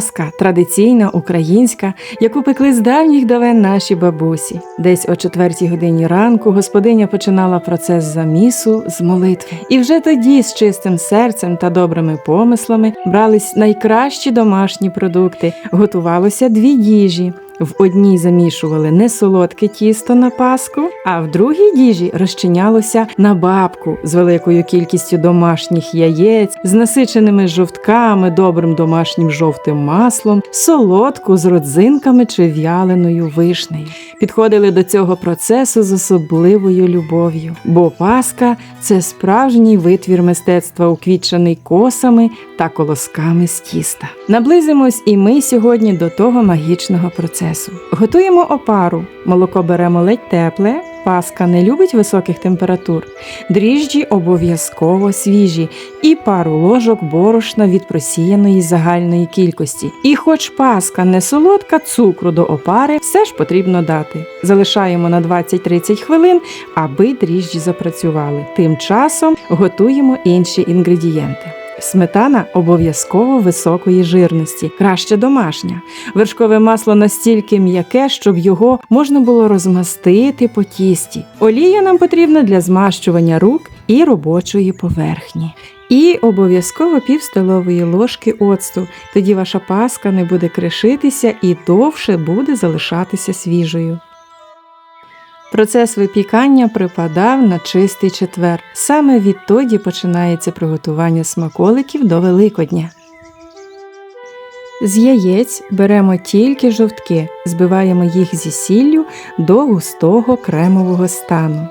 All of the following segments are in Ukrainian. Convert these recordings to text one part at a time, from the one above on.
Паска традиційна українська, яку пекли з давніх давен наші бабусі. Десь о четвертій годині ранку господиня починала процес замісу з молитви. І вже тоді з чистим серцем та добрими помислами брались найкращі домашні продукти. Готувалося дві їжі. В одній замішували не солодке тісто на паску, а в другій діжі розчинялося на бабку з великою кількістю домашніх яєць, з насиченими жовтками, добрим домашнім жовтим маслом, солодку з родзинками чи в'яленою вишнею. Підходили до цього процесу з особливою любов'ю, бо паска це справжній витвір мистецтва, уквітчений косами та колосками з тіста. Наблизимось і ми сьогодні до того магічного процесу. Готуємо опару. Молоко беремо ледь тепле. Паска не любить високих температур. Дріжджі обов'язково свіжі і пару ложок борошна від просіяної загальної кількості. І хоч паска не солодка, цукру до опари все ж потрібно дати. Залишаємо на 20-30 хвилин, аби дріжджі запрацювали. Тим часом готуємо інші інгредієнти. Сметана обов'язково високої жирності, краще домашня. Вершкове масло настільки м'яке, щоб його можна було розмастити по тісті. Олія нам потрібна для змащування рук і робочої поверхні. І обов'язково пів столової ложки оцту. Тоді ваша паска не буде кришитися і довше буде залишатися свіжою. Процес випікання припадав на чистий четвер. Саме відтоді починається приготування смаколиків до Великодня. З яєць беремо тільки жовтки, збиваємо їх зі сіллю до густого кремового стану.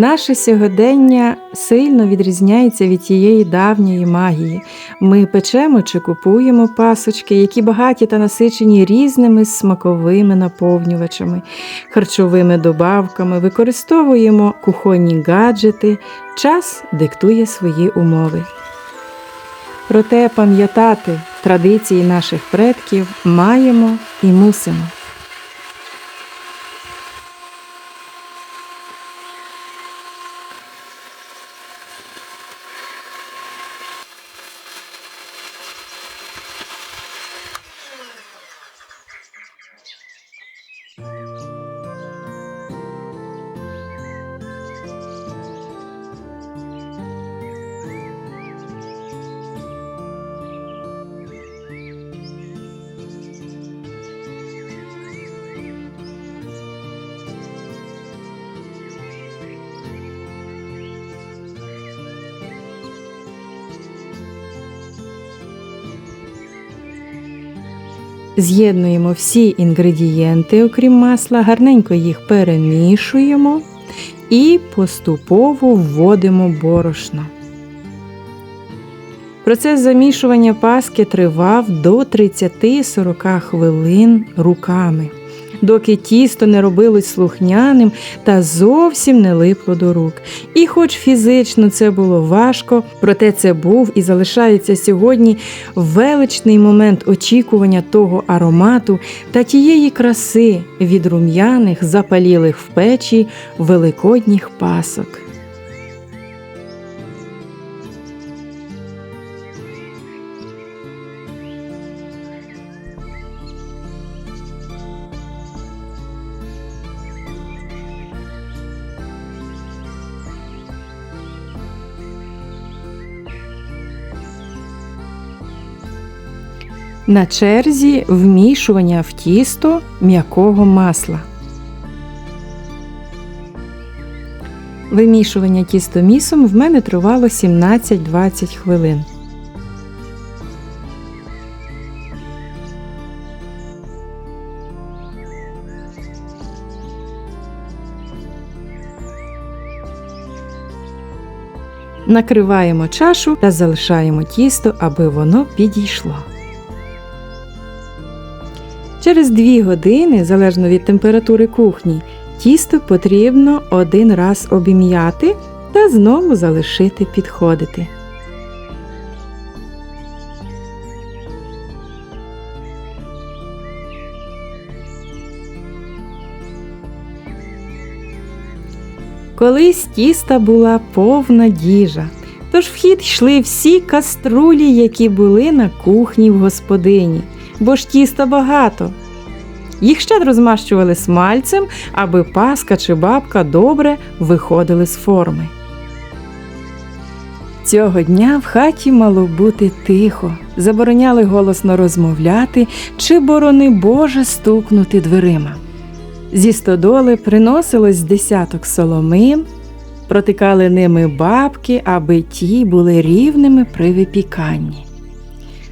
Наше сьогодення сильно відрізняється від тієї давньої магії. Ми печемо чи купуємо пасочки, які багаті та насичені різними смаковими наповнювачами, харчовими добавками, використовуємо кухонні гаджети, час диктує свої умови. Проте пам'ятати традиції наших предків маємо і мусимо. З'єднуємо всі інгредієнти, окрім масла, гарненько їх перемішуємо і поступово вводимо борошно. Процес замішування паски тривав до 30-40 хвилин руками доки тісто не робилось слухняним та зовсім не липло до рук. І, хоч фізично це було важко, проте це був і залишається сьогодні величний момент очікування того аромату та тієї краси від рум'яних, запалілих в печі великодніх пасок. На черзі вмішування в тісто м'якого масла. Вимішування тістомісом в мене тривало 17-20 хвилин. Накриваємо чашу та залишаємо тісто, аби воно підійшло. Через 2 години, залежно від температури кухні, тісто потрібно один раз обім'яти та знову залишити підходити. Колись тіста була повна діжа. Тож в хід йшли всі каструлі, які були на кухні в господині, бо ж тіста багато. Їх щедро змащували смальцем, аби паска чи бабка добре виходили з форми. Цього дня в хаті мало бути тихо, забороняли голосно розмовляти чи, борони Боже, стукнути дверима. Зі стодоли приносилось десяток соломин, протикали ними бабки, аби ті були рівними при випіканні.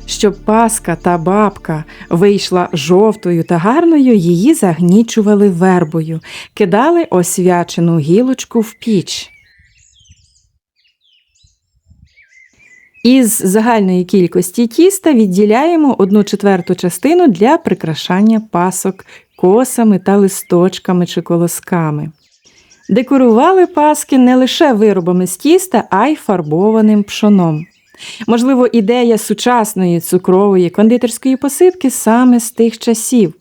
Щоб паска та бабка вийшла жовтою та гарною, її загнічували вербою, кидали освячену гілочку в піч. Із загальної кількості тіста відділяємо одну четверту частину для прикрашання пасок косами та листочками чи колосками. Декорували паски не лише виробами з тіста, а й фарбованим пшоном. Можливо, ідея сучасної цукрової кондитерської посипки саме з тих часів.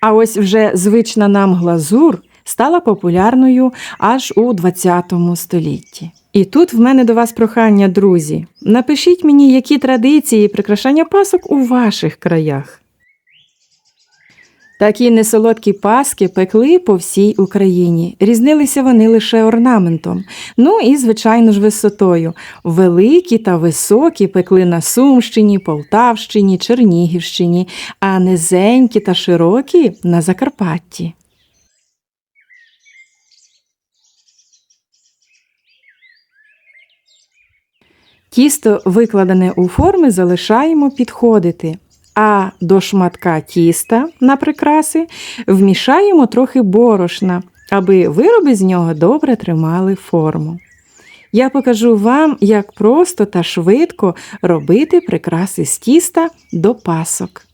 А ось вже звична нам глазур стала популярною аж у ХХ столітті. І тут в мене до вас прохання, друзі. Напишіть мені, які традиції прикрашання пасок у ваших краях. Такі несолодкі паски пекли по всій Україні. Різнилися вони лише орнаментом, ну і, звичайно ж, висотою. Великі та високі пекли на Сумщині, Полтавщині, Чернігівщині, а низенькі та широкі на Закарпатті. Тісто, викладене у форми, залишаємо підходити. А до шматка тіста на прикраси вмішаємо трохи борошна, аби вироби з нього добре тримали форму. Я покажу вам, як просто та швидко робити прикраси з тіста до пасок.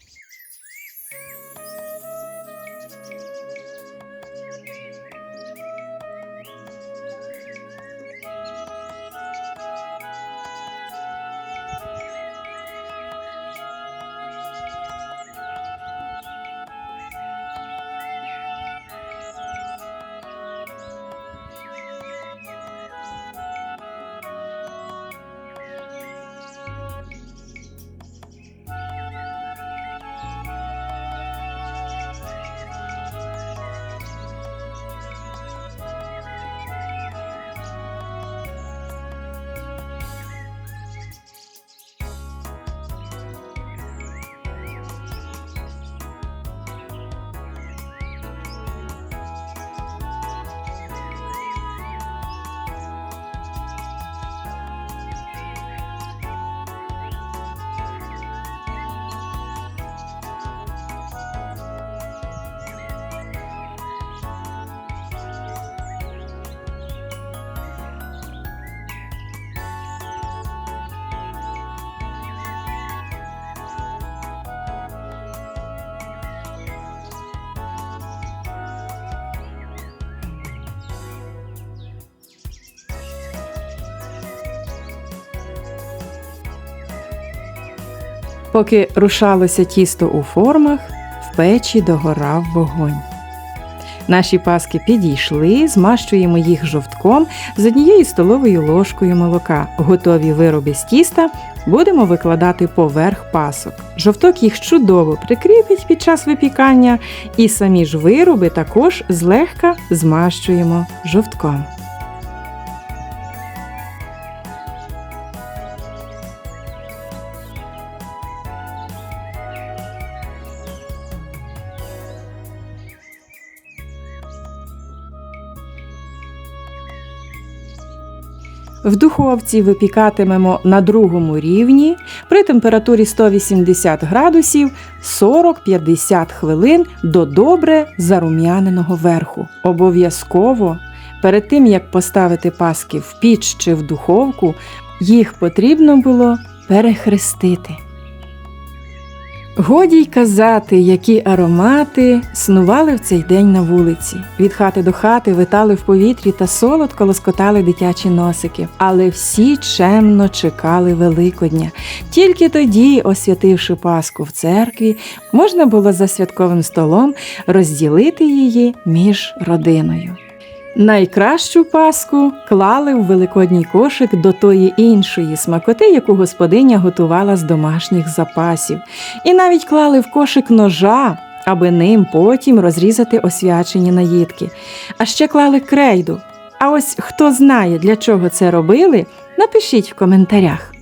Поки рушалося тісто у формах, в печі догорав вогонь. Наші паски підійшли, змащуємо їх жовтком з однією столовою ложкою молока. Готові вироби з тіста будемо викладати поверх пасок. Жовток їх чудово прикріпить під час випікання, і самі ж вироби також злегка змащуємо жовтком. В духовці випікатимемо на другому рівні при температурі 180 градусів 40-50 хвилин до добре зарум'яненого верху. Обов'язково перед тим як поставити паски в піч чи в духовку, їх потрібно було перехрестити. Годі й казати, які аромати снували в цей день на вулиці. Від хати до хати витали в повітрі та солодко лоскотали дитячі носики, але всі чемно чекали Великодня. Тільки тоді, освятивши Пасху в церкві, можна було за святковим столом розділити її між родиною. Найкращу паску клали в великодній кошик до тої іншої смакоти, яку господиня готувала з домашніх запасів, і навіть клали в кошик ножа, аби ним потім розрізати освячені наїдки. А ще клали крейду. А ось хто знає, для чого це робили, напишіть в коментарях.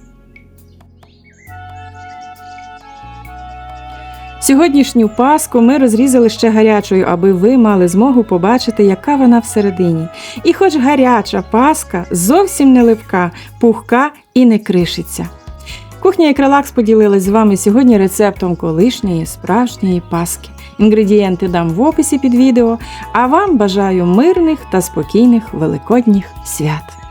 Сьогоднішню паску ми розрізали ще гарячою, аби ви мали змогу побачити, яка вона всередині. І хоч гаряча паска зовсім не липка, пухка і не кришиться. Кухня і Крелакс поділилась з вами сьогодні рецептом колишньої справжньої паски. Інгредієнти дам в описі під відео, а вам бажаю мирних та спокійних великодніх свят.